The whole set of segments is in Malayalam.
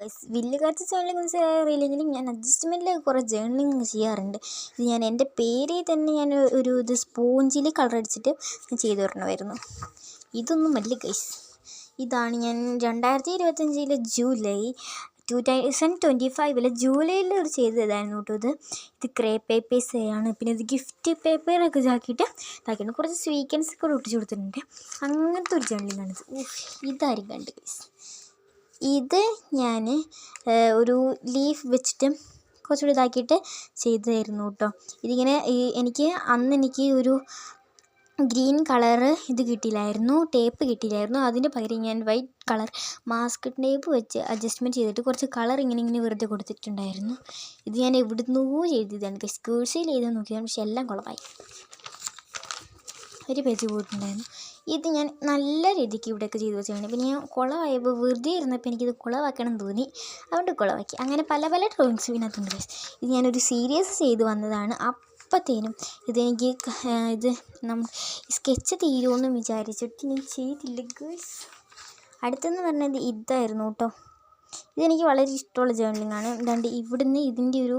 വലിയ കാര്യത്തിൽ ജേർണലിംഗ് അറിയില്ലെങ്കിലും ഞാൻ അഡ്ജസ്റ്റ്മെന്റിൽ കുറേ ജേർണലിംഗ് ചെയ്യാറുണ്ട്. ഇത് ഞാൻ എന്റെ പേരിൽ തന്നെ ഞാൻ ഒരു ഇത് സ്പോഞ്ചിൽ കളർ അടിച്ചിട്ട് ഞാൻ ചെയ്ത് തരണമായിരുന്നു. ഇതൊന്നും അല്ല ഗൈസ് ഇതാണ് ഞാൻ രണ്ടായിരത്തി ഇരുപത്തഞ്ചിലെ ജൂലൈ ടു തൗസൻഡ് ട്വന്റി ഫൈവിലെ ജൂലൈയിൽ ഒരു ചെയ്തതായിരുന്നു കേട്ടോ ഇത്. ഇത് ക്രേ ആണ്. പിന്നെ ഇത് ഗിഫ്റ്റ് പേപ്പറൊക്കെ ഇതാക്കിയിട്ട് ഇതാക്കിയിട്ട് കുറച്ച് സ്വീക്കൻസ് ഒക്കെ ഒട്ടിച്ച് കൊടുത്തിട്ടുണ്ട്. അങ്ങനത്തെ ഒരു ജേണലിങ്ങാണിത് ഓ ഇതായിരിക്കും കണ്ട് ഗൈസ് ഇത് ഞാൻ ഒരു ലീഫ് വെച്ചിട്ട് കുറച്ചുകൂടി ഇതാക്കിയിട്ട് ചെയ്തതായിരുന്നു കേട്ടോ ഇതിങ്ങനെ ഈ എനിക്ക് അന്ന് എനിക്ക് ഒരു ഗ്രീൻ കളറ് ഇത് കിട്ടിയില്ലായിരുന്നു ടേപ്പ് കിട്ടിയില്ലായിരുന്നു. അതിന് പകരം ഞാൻ വൈറ്റ് കളർ മാസ്ക് ടേപ്പ് വെച്ച് അഡ്ജസ്റ്റ്മെന്റ് ചെയ്തിട്ട് കുറച്ച് കളർ ഇങ്ങനെ ഇങ്ങനെ വെറുതെ കൊടുത്തിട്ടുണ്ടായിരുന്നു. ഇത് ഞാൻ എവിടുന്നോ ചെയ്തതാണ് സ്കൂൾസിൽ ചെയ്ത് നോക്കിയതാണ്. പക്ഷെ എല്ലാം കുളമായി ഒരു പേജ് പോയിട്ടുണ്ടായിരുന്നു. ഇത് ഞാൻ നല്ല രീതിക്ക് ഇവിടെയൊക്കെ ചെയ്ത് വെച്ചാണ് പിന്നെ ഞാൻ കുളമായപ്പോൾ വെറുതെ ഇരുന്നപ്പോൾ എനിക്കിത് കുളമാക്കണം എന്ന് തോന്നി. അതുകൊണ്ട് കുളമാക്കി. അങ്ങനെ പല പല ഡ്രോയിങ്സ് ഇതിനകത്തുണ്ട്. ഇത് ഞാനൊരു സീരിയസ് ചെയ്ത് വന്നതാണ്. അപ്പത്തേനും ഇതെനിക്ക് ഇത് നമ്മൾ സ്കെച്ച് തീരുമെന്ന് വിചാരിച്ചിട്ട് ഞാൻ ചെയ്തില്ല ഗേഴ്സ് അടുത്തെന്ന് പറഞ്ഞത് ഇതായിരുന്നു കേട്ടോ. ഇതെനിക്ക് വളരെ ഇഷ്ടമുള്ള ജേർണലിംഗ് ആണ് എന്താണ്ട് ഇവിടുന്ന് ഇതിന്റെ ഒരു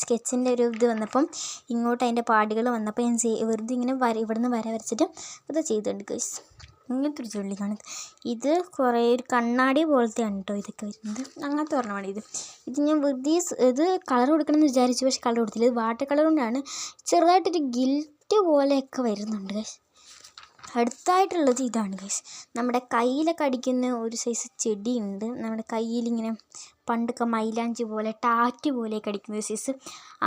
സ്കെച്ചിന്റെ ഒരു ഇത് വന്നപ്പം ഇങ്ങോട്ട് അതിന്റെ പാടുകൾ വന്നപ്പോൾ ഞാൻ വെറുതെ ഇങ്ങനെ വര ഇവിടുന്ന് വര വരച്ചിട്ട് അത് ചെയ്തിട്ടുണ്ട് ഗൈസ് ഇങ്ങനത്തെ ഒരു ജേർണലിംഗ് ആണ് ഇത് കുറേ ഒരു കണ്ണാടി പോലത്തെയാണ് കേട്ടോ ഇതൊക്കെ വരുന്നത്. അങ്ങനത്തെ ഒരെണ്ണമാണ് ഇത്. ഇത് ഞാൻ വെറുതെ ഇത് കളർ കൊടുക്കണമെന്ന് വിചാരിച്ചു പക്ഷേ കളർ കൊടുത്തില്ല. ഇത് വാട്ടർ കളർ കൊണ്ടാണ് ചെറുതായിട്ടൊരു ഗിൽറ്റ് പോലെയൊക്കെ വരുന്നുണ്ട് ഗൈസ് അടുത്തായിട്ടുള്ളത് ഇതാണ് ഗൈസ് നമ്മുടെ കയ്യിലൊക്കെ അടിക്കുന്ന ഒരു സൈസ് ചെടിയുണ്ട്. നമ്മുടെ കയ്യിലിങ്ങനെ പണ്ടൊക്കെ മൈലാഞ്ചി പോലെ ടാറ്റ് പോലെയൊക്കെ അടിക്കുന്ന സൈസ്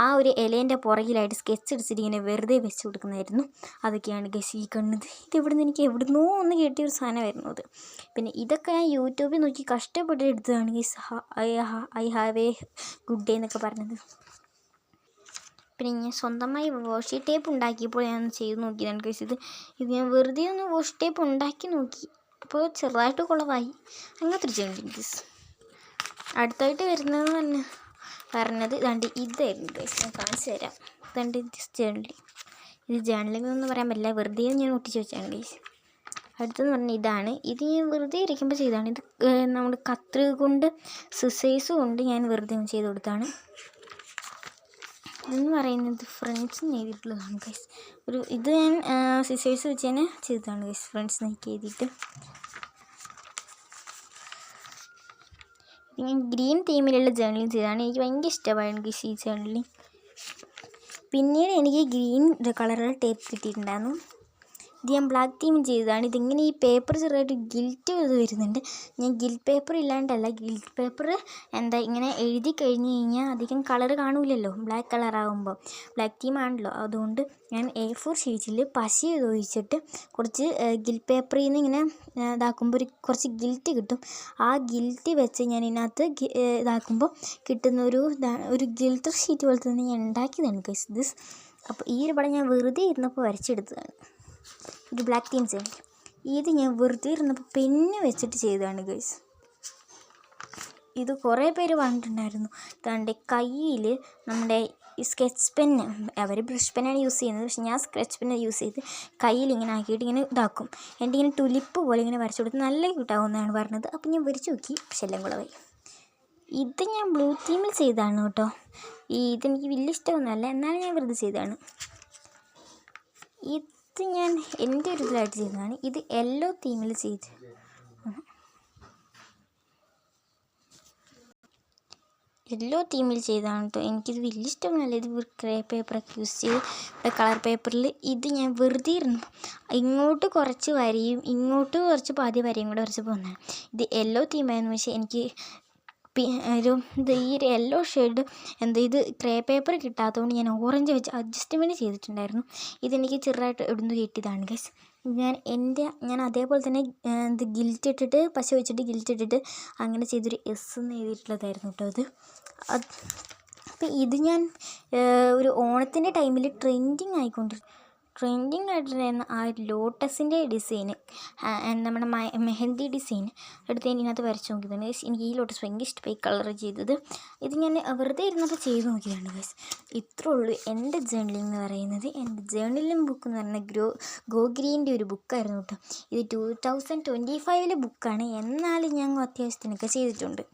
ആ ഒരു ഇലേന്റെ പുറകിലായിട്ട് സ്കെച്ച് അടിച്ചിട്ട് ഇങ്ങനെ വെറുതെ വെച്ച് കൊടുക്കുന്നതായിരുന്നു. അതൊക്കെയാണ് ഗൈസ് ഈ കണ്ണത് ഇത് ഇവിടുന്ന് എനിക്ക് എവിടുന്നോ ഒന്ന് കിട്ടിയ ഒരു സാധനമായിരുന്നു വരുന്നത്. പിന്നെ ഇതൊക്കെ ഞാൻ യൂട്യൂബിൽ നോക്കി കഷ്ടപ്പെട്ട് എടുത്തതാണ് guys I have a good day എന്നൊക്കെ പറഞ്ഞത്. പിന്നെ ഞാൻ സ്വന്തമായി വാഷി ടേപ്പ് ഉണ്ടാക്കിയപ്പോൾ ഞാൻ ചെയ്ത് നോക്കിയതാണ് ഗൈസ് ഇത് ഇത് ഞാൻ വെറുതെ ഒന്ന് വാഷി ടേപ്പ് ഉണ്ടാക്കി നോക്കി. അപ്പോൾ ചെറുതായിട്ട് കുളവായി. അങ്ങനത്തെ ഒരു ചേഞ്ച് ഗൈസ് അടുത്തായിട്ട് വരുന്നത് തന്നെ പറഞ്ഞത് ഇതാണ്ട് ഇതായിരുന്നു ഗൈസ് ഞാൻ കാണിച്ചു തരാം. ഇതാണ്ട് ജേണലി ഇത് ജേണലിംഗ് എന്ന് പറയാൻ പറ്റില്ല. വെറുതെ ഞാൻ ഒട്ടിച്ച് വെച്ചാണ് ഗൈസ് അടുത്തെന്ന് പറഞ്ഞാൽ ഇതാണ്. ഇത് ഞാൻ വെറുതെ ഇരിക്കുമ്പോൾ ചെയ്തതാണ്. ഇത് നമ്മുടെ കത്രിക കൊണ്ട് സിസേഴ്സ് കൊണ്ട് ഞാൻ വെറുതെ ചെയ്ത് കൊടുത്താണ് ഇതെന്ന് പറയുന്നത് ഫ്രണ്ട്സ് എഴുതിയിട്ടുള്ളതാണ് ഗൈസ് ഒരു ഇത് ഞാൻ സിസേഴ്സ് വെച്ച് തന്നെ ചെയ്തതാണ് ഗൈസ് ഫ്രണ്ട്സ് നെയ്ക്ക് എഴുതിയിട്ട്. ഞാൻ ഗ്രീൻ തീമിലുള്ള ജേണലിങ് ചെയ്തതാണ്. എനിക്ക് ഭയങ്കര ഇഷ്ടമായിരുന്നു ഗൈസ് ഈ ജേണലിങ് പിന്നീട് എനിക്ക് ഗ്രീൻ കളറുള്ള ടേപ്പ് കിട്ടിയിട്ടുണ്ടായിരുന്നു. ഇത് ഞാൻ ബ്ലാക്ക് തീം ചെയ്തതാണ്. ഇതിങ്ങനെ ഈ പേപ്പർ ചെറുതായിട്ട് ഗിൽറ്റ് ഇത് വരുന്നുണ്ട്. ഞാൻ ഗിൽറ്റ് പേപ്പർ ഇല്ലാണ്ടല്ല ഗിൽറ്റ് പേപ്പർ എന്താ ഇങ്ങനെ എഴുതി കഴിഞ്ഞ് കഴിഞ്ഞാൽ അധികം കളർ കാണൂലല്ലോ ബ്ലാക്ക് കളർ ആകുമ്പോൾ ബ്ലാക്ക് തീം ആണല്ലോ. അതുകൊണ്ട് ഞാൻ എ ഫോർ ഷീറ്റിൽ പശ ഉപയോഗിച്ചിട്ട് കുറച്ച് ഗിൽറ്റ് പേപ്പറിൽ നിന്ന് ഇങ്ങനെ ഇതാക്കുമ്പോൾ ഒരു കുറച്ച് ഗിൽറ്റ് കിട്ടും. ആ ഗിൽറ്റ് വെച്ച് ഞാൻ ഇതിനകത്ത് ഇതാക്കുമ്പോൾ കിട്ടുന്ന ഒരു ഒരു ഗിൽറ്റർ ഷീറ്റ് പോലത്തെ തന്നെ ഞാൻ ഉണ്ടാക്കിയതാണ് ഗൈസ് ദിസ് അപ്പോൾ ഈ ഒരു പടം ഞാൻ വെറുതെ ഇരുന്നപ്പോൾ വരച്ചെടുത്തതാണ്. ഒരു ബ്ലാക്ക് ചെയ്യണം ഇത് ഞാൻ വെറുതെ ഇരുന്നപ്പോൾ പെന്ന് വെച്ചിട്ട് ചെയ്തതാണ് ഗൈസ് ഇത് കുറേ പേര് പറഞ്ഞിട്ടുണ്ടായിരുന്നു. തന്റെ കയ്യിൽ നമ്മുടെ ഈ സ്കെച്ച് പെന്ന് അവർ ബ്രഷ് പെന്നാണ് യൂസ് ചെയ്യുന്നത്. പക്ഷെ ഞാൻ സ്കെച്ച് പെന്ന് യൂസ് ചെയ്ത് കയ്യിൽ ഇങ്ങനെ ആക്കിയിട്ട് ഇങ്ങനെ ഇതാക്കും. എന്റെ ഇങ്ങനെ ടുലിപ്പ് പോലെ ഇങ്ങനെ വരച്ചു കൊടുത്ത് നല്ല ക്യൂട്ടാവുമെന്നാണ് പറഞ്ഞത്. അപ്പോൾ ഞാൻ വരച്ചു നോക്കി. പക്ഷെ എല്ലാം കുളമായി ഇത് ഞാൻ ബ്ലൂ തീമിൽ ചെയ്തതാണ് കേട്ടോ. ഈ ഇതെനിക്ക് വലിയ ഇഷ്ടമൊന്നുമല്ല. എന്നാലും ഞാൻ വെറുതെ ചെയ്തതാണ്. ഇത് ഞാൻ എന്റെ ഒരു ഇതിലായിട്ട് ചെയ്തതാണ്. ഇത് യെല്ലോ തീമിൽ ചെയ്ത്. യെല്ലോ തീമിൽ ചെയ്തതാണ് കേട്ടോ എനിക്കിത് വലിയ ഇഷ്ടമല്ല ഇത് ക്രേ പേപ്പറൊക്കെ യൂസ് ചെയ്ത് കളർ പേപ്പറിൽ ഇത് ഞാൻ വെറുതെ ഇരുന്നു. ഇങ്ങോട്ട് കുറച്ച് വരയും ഇങ്ങോട്ട് കുറച്ച് പാതി വരയും കൂടെ കുറച്ച് പോകുന്നതാണ് ഇത് യെല്ലോ തീമായിരുന്നു പക്ഷേ എനിക്ക് ഒരു ഇത് ഈ ഒരു യെല്ലോ ഷെയ്ഡ് എന്താ ഇത് ക്രേ പേപ്പർ കിട്ടാത്തതുകൊണ്ട് ഞാൻ ഓറഞ്ച് വെച്ച് അഡ്ജസ്റ്റ്മെന്റ് ചെയ്തിട്ടുണ്ടായിരുന്നു. ഇതെനിക്ക് ചെറുതായിട്ട് എവിടുന്ന് കിട്ടിയതാണ് ഗൈസ് ഞാൻ എന്റെ ഞാൻ അതേപോലെ തന്നെ ഇത് ഗിൽറ്റ് ഇട്ടിട്ട് പശ വെച്ചിട്ട് ഗിൽറ്റ് ഇട്ടിട്ട് അങ്ങനെ ചെയ്തൊരു എസ് എന്ന് എഴുതിയിട്ടുള്ളതായിരുന്നു കേട്ടോ അത്. അപ്പം ഇത് ഞാൻ ഒരു ഓണത്തിന്റെ ടൈമിൽ ട്രെൻഡിങ് ആയിക്കൊണ്ട് ട്രെൻഡിങ് ആയിട്ടുണ്ടായിരുന്ന ആ ലോട്ടസിന്റെ ഡിസൈൻ നമ്മുടെ മെഹന്തി ഡിസൈൻ എടുത്ത് ഞാൻ ഇതിനകത്ത് വരച്ച് നോക്കിയതാണ്. ഗൈസ് എനിക്ക് ഈ ലോട്ടസ് ഭയങ്കര ഇഷ്ടമായി കളർ ചെയ്തത്. ഇത് ഞാൻ വെറുതെ ഇരുന്നപ്പോൾ ചെയ്ത് നോക്കിയതാണ് ഗൈസ് ഇത്രേ ഉള്ളൂ എന്റെ ജേണലിംഗ് എന്ന് പറയുന്നത്. എന്റെ ജേണലിംഗ് ബുക്ക് എന്ന് പറയുന്നത് ഗ്രോ ഗോ ഗ്രീന്റെ ഒരു ബുക്കായിരുന്നു കേട്ടോ. ഇത് ടു തൗസൻഡ് ട്വന്റി ഫൈവിലെ ബുക്കാണ് എന്നാലും ഞാൻ അത്യാവശ്യത്തിനൊക്കെ ചെയ്തിട്ടുണ്ട്.